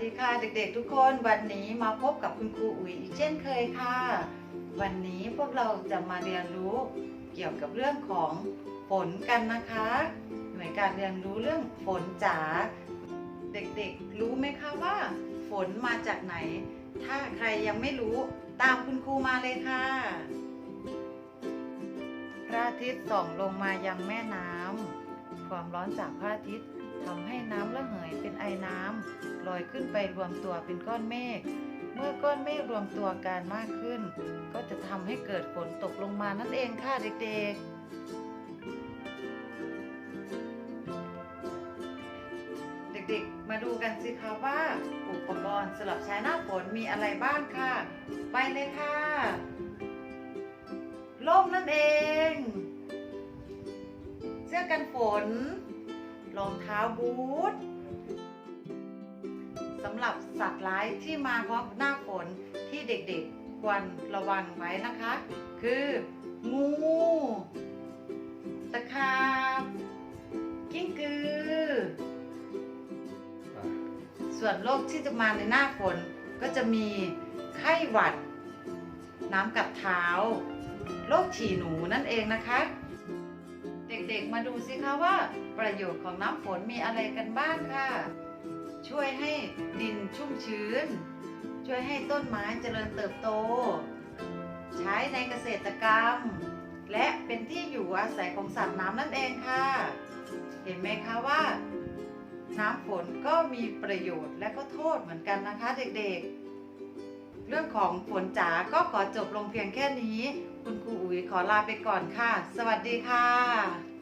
วัสดีค่ะ เด็กๆทุกคนวันนี้มาพบกับคุณครูอุ๋ยอีกเช่นเคยค่ะ วันนี้พวกเราจะมาเรียนรู้เกี่ยวกับเรื่องของฝนกันนะคะ หน่วยการเรียนรู้เรื่องฝนจ๋าเด็กๆรู้ไหมคะว่า ฝนมาจากไหน ถ้าใครยังไม่รู้ตามคุณครูมาเลยค่ะ พระอาทิตย์ส่องลงมายังแม่น้ำความร้อนจากพระอาทิตย์ ทำให้น้ำระเหยเป็นไอน้ำลอยขึ้นไปรวมตัวเป็นก้อนเมฆ เมื่อก้อนเมฆรวมตัวกันมากขึ้น ก็จะทำให้เกิดฝนตกลงมานั่นเองค่ะเด็กๆเด็กๆ มาดูกันสิคะว่าอุปกรณ์สำหรับใช้หน้าฝนมีอะไรบ้างค่ะ ไปเลยค่ะ ร่มนั่นเอง เสื้อกันฝน รองเท้าบูทสำหรับสัตว์ร้ายที่มาพร้อมหน้าฝนที่เด็กๆควรระวังไว้นะคะ คือ งูตะขาบกิ้งกือ ส่วนโรคที่จะมาในหน้าฝนก็จะมีไข้หวัด น้ำกัดเท้า โรคฉี่หนูนั่นเองนะคะ ด็กๆ มาดูสิคะว่า ประโยชน์ของน้ำฝนมีอะไรกันบ้างค่ะ ช่วยให้ดินชุ่มชื้น ช่วยให้ต้นไม้เจริญเติบโต ใช้ในเกษตรกรรม และเป็นที่อยู่อาศัยของสัตว์น้ำนั่นเองค่ะ เห็นไหมคะว่า น้ำฝนก็มีประโยชน์และก็โทษเหมือนกันนะคะ เด็กๆเรื่องของฝนจ๋าก็ขอจบลงเพียงแค่นี้ คุณครูอุ๋ยขอลาไปก่อนค่ะ สวัสดีค่ะ